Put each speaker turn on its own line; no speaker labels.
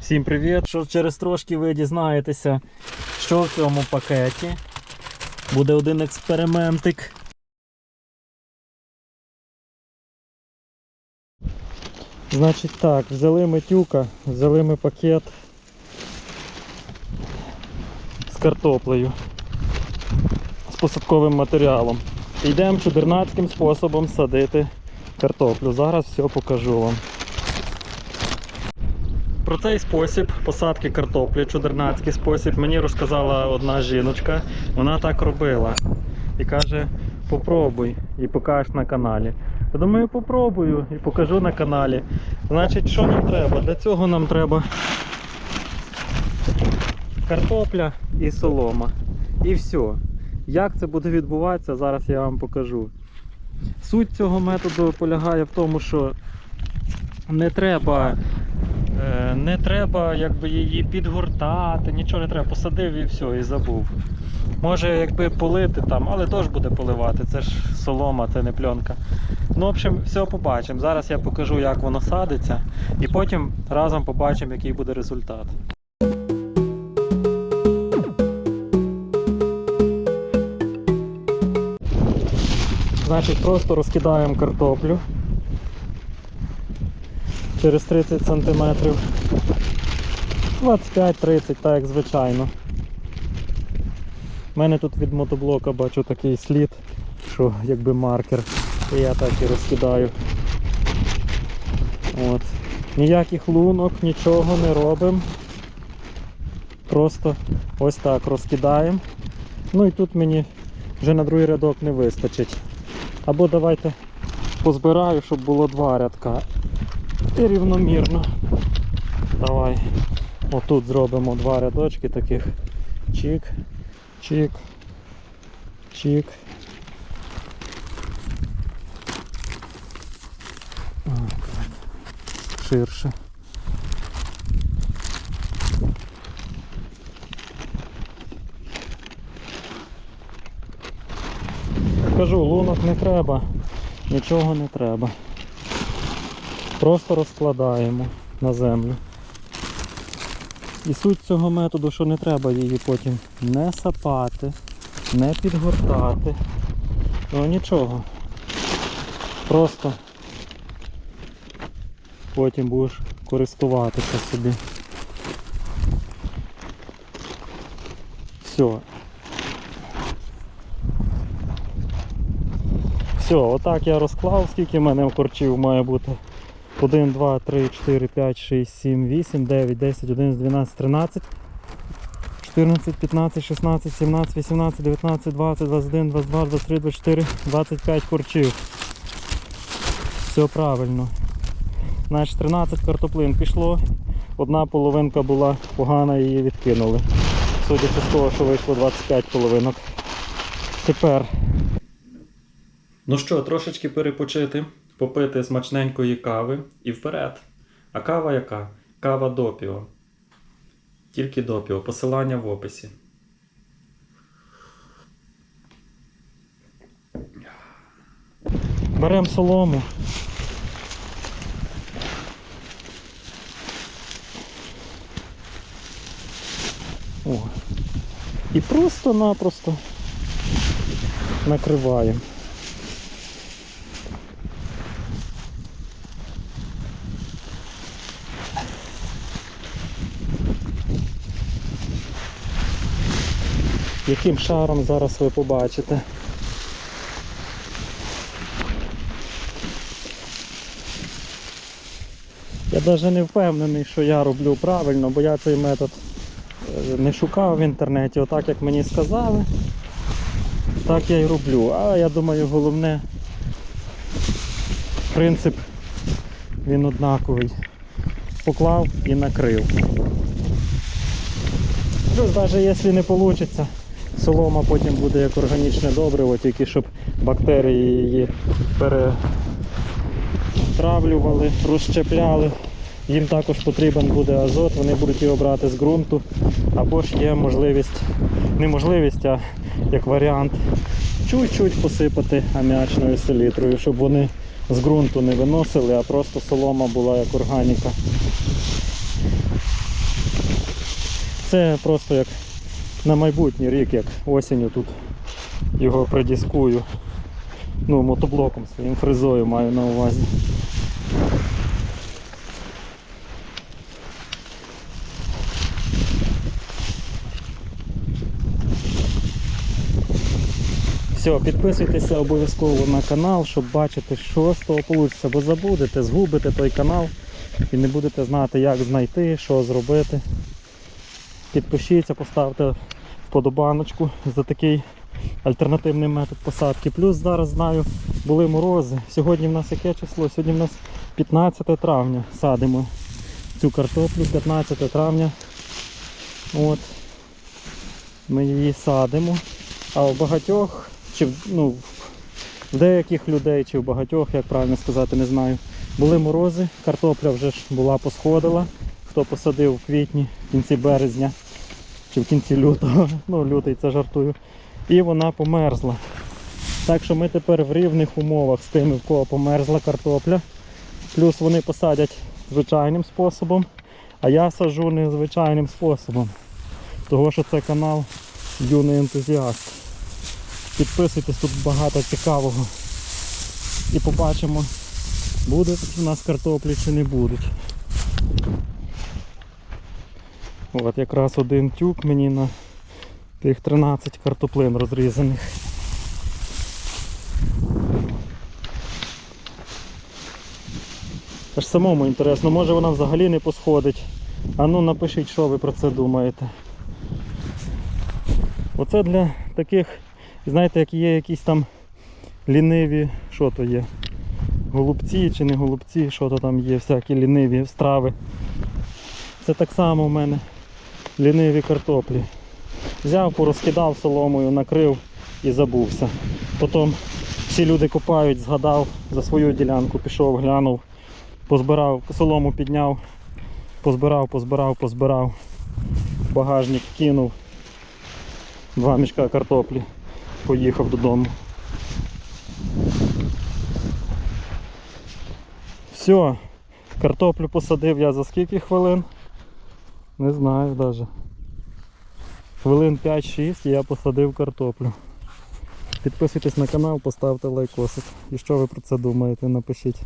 Всім привіт! Що через трошки ви дізнаєтеся, що в цьому пакеті. Буде один експериментик. Значить так, взяли ми тюка, взяли ми пакет з картоплею, з посадковим матеріалом. Йдемо чудернацьким способом садити картоплю. Зараз все покажу вам. Про цей спосіб посадки картоплі, чудернацький спосіб, мені розказала одна жіночка. Вона так робила і каже: попробуй і покажеш на каналі. Я думаю, попробую і покажу на каналі. Значить, що нам треба? Для цього нам треба картопля і солома. І все. Як це буде відбуватися, зараз я вам покажу. Суть цього методу полягає в тому, що не треба Е, не треба якби, її підгортати, нічого не треба, посадив і все, і забув. Може якби полити там, але теж буде поливати, це ж солома, це не пленка. Ну, в общем, все побачимо. Зараз я покажу, як воно садиться, і потім разом побачимо, який буде результат. Значить, просто розкидаємо картоплю через 30 сантиметрів. 25-30, так як звичайно. У мене тут від мотоблока бачу такий слід, що якби маркер. І я так і розкидаю. От. Ніяких лунок, нічого не робимо. Просто ось так розкидаємо. Ну і тут мені вже на другий рядок не вистачить. Або давайте позбираю, щоб було два рядка і рівномірно. Давай отут зробимо два рядочки таких. Чик, чик, чик. Ширше. Кажу, лунок не треба, нічого не треба. Просто розкладаємо на землю. І суть цього методу, що не треба її потім не сапати, не підгортати, ну нічого. Просто потім будеш користуватися собі. Все. Все, отак я розклав, скільки в мене корчів має бути. 1, 2, 3, 4, 5, 6, 7, 8, 9, 10, 11, 12, 13, 14, 15, 16, 17, 18, 19, 20, 21, 22, 23, 24, 25 курчів. Все правильно. Значить 13 картоплин пішло. Одна половинка була погана, її відкинули. Судячи з того, що вийшло 25 половинок. Тепер.
Ну що, трошечки перепочити попити смачненької кави і вперед. А кава яка? Кава допіо. Тільки допіо. Посилання в описі.
Беремо солому. О. І просто-напросто накриваємо. яким шаром зараз ви побачите. Я навіть не впевнений, що я роблю правильно, бо я цей метод е, не шукав в інтернеті, отак як мені сказали, так я і роблю. А я думаю, головне принцип він однаковий. Поклав і накрив. Плюс ну, навіть якщо не вийде, солома потім буде як органічне добриво, тільки щоб бактерії її перетравлювали, розщепляли. Їм також потрібен буде азот, вони будуть його брати з ґрунту. Або ж є можливість, не можливість, а як варіант, чуть-чуть посипати аміачною селітрою, щоб вони з ґрунту не виносили, а просто солома була як органіка. Це просто як на майбутній рік, як осінню тут його продіскую. Ну, мотоблоком своїм фрезою маю на увазі. Все, підписуйтеся обов'язково на канал, щоб бачити, що з того вийде, бо забудете, згубите той канал і не будете знати, як знайти, що зробити. Підпишіться, поставте вподобаночку за такий альтернативний метод посадки. Плюс зараз знаю, були морози. Сьогодні в нас яке число? Сьогодні в нас 15 травня садимо цю картоплю, 15 травня. От. Ми її садимо. А у багатьох, чи ну, в деяких людей, чи в багатьох, як правильно сказати, не знаю, були морози, картопля вже ж була посходила хто посадив в квітні, в кінці березня чи в кінці лютого, ну лютий це жартую. І вона померзла. Так що ми тепер в рівних умовах з тими, в кого померзла картопля. Плюс вони посадять звичайним способом, а я сажу незвичайним способом. Того, що це канал Юний Ентузіаст. Підписуйтесь, тут багато цікавого. І побачимо, будуть у нас картоплі чи не будуть. От Якраз один тюк мені на тих 13 картоплин розрізаних. Аж самому інтересно, може вона взагалі не посходить. А ну напишіть, що ви про це думаєте. Оце для таких, знаєте, як є якісь там ліниві, що то є, голубці чи не голубці, що то там є, всякі ліниві страви. Це так само в мене ліниві картоплі. Взяв, порозкидав соломою, накрив і забувся. Потім всі люди купають, згадав за свою ділянку, пішов, глянув, позбирав, солому підняв, позбирав, позбирав, позбирав, багажник кинув, два мішка картоплі, поїхав додому. Все, картоплю посадив я за скільки хвилин? Не знаю навіть. Хвилин 5-6 і я посадив картоплю. Підписуйтесь на канал, поставте лайкосик. І що ви про це думаєте, напишіть.